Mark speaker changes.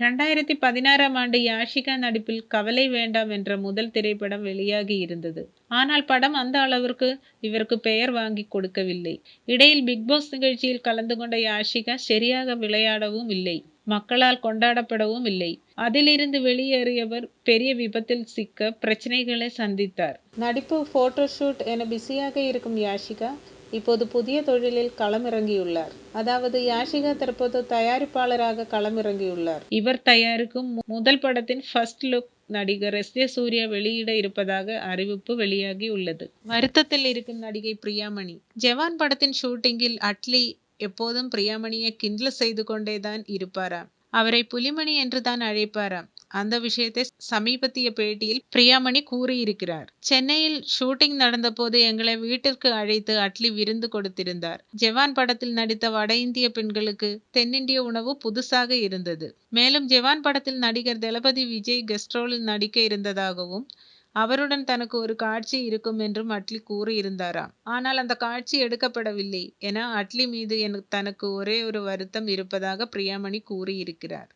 Speaker 1: ரெண்டாயிரத்தி பதினாறாம் ஆண்டு யாஷிகா நடிப்பில் கவலை வேண்டாம் என்ற முதல் திரைப்படம் வெளியாகி இருந்தது. ஆனால் படம் அந்த அளவிற்கு இவருக்கு பெயர் வாங்கிக் கொடுக்கவில்லை. இடையில் பிக்பாஸ் நிகழ்ச்சியில் கலந்து கொண்ட யாஷிகா சரியாக விளையாடவும் இல்லை. மக்களால் கொண்டாடப்படவும் இல்லை. அதிலிருந்து வெளியேறியவர் பெரிய விபத்தில் சிக்க பிரச்சனைகளை சந்தித்தார். நடிப்பு போட்டோ ஷூட் என பிஸியாக இருக்கும் யாஷிகா இப்போது புதிய தொழிலில் களமிறங்கியுள்ளார். அதாவது யாஷிகா தற்போது தயாரிப்பாளராக களமிறங்கியுள்ளார். இவர் தயாரிக்கும் முதல் படத்தின் ஃபர்ஸ்ட் லுக் நடிகர் எஸ். ஜே. சூர்யா வெளியிட இருப்பதாக அறிவிப்பு வெளியாகி உள்ளது. வருத்தத்தில் இருக்கும் நடிகை பிரியாமணி ஜவான் படத்தின் ஷூட்டிங்கில் அட்லி எப்போதும் பிரியாமணியை கிண்டல் செய்து கொண்டே தான் இருப்பாராம். அவரை புலிமணி என்று தான் அழைப்பாராம். அந்த விஷயத்தை சமீபத்திய பேட்டியில் பிரியாமணி கூறியிருக்கிறார். சென்னையில் ஷூட்டிங் நடந்தபோது எங்களை வீட்டிற்கு அழைத்து அட்லி விருந்து கொடுத்திருந்தார். ஜெவான் படத்தில் நடித்த வட இந்திய பெண்களுக்கு தென்னிந்திய உணவு புதுசாக இருந்தது. மேலும் ஜெவான் படத்தில் நடிகர் தளபதி விஜய் கெஸ்ட்ரோலில் நடிக்க இருந்ததாகவும் அவருடன் தனக்கு ஒரு காட்சி இருக்கும் என்றும் அட்லி கூறியிருந்தாராம். ஆனால் அந்த காட்சி எடுக்கப்படவில்லை என அட்லி மீது தனக்கு ஒரே ஒரு வருத்தம் இருப்பதாக பிரியாமணி கூறியிருக்கிறார்.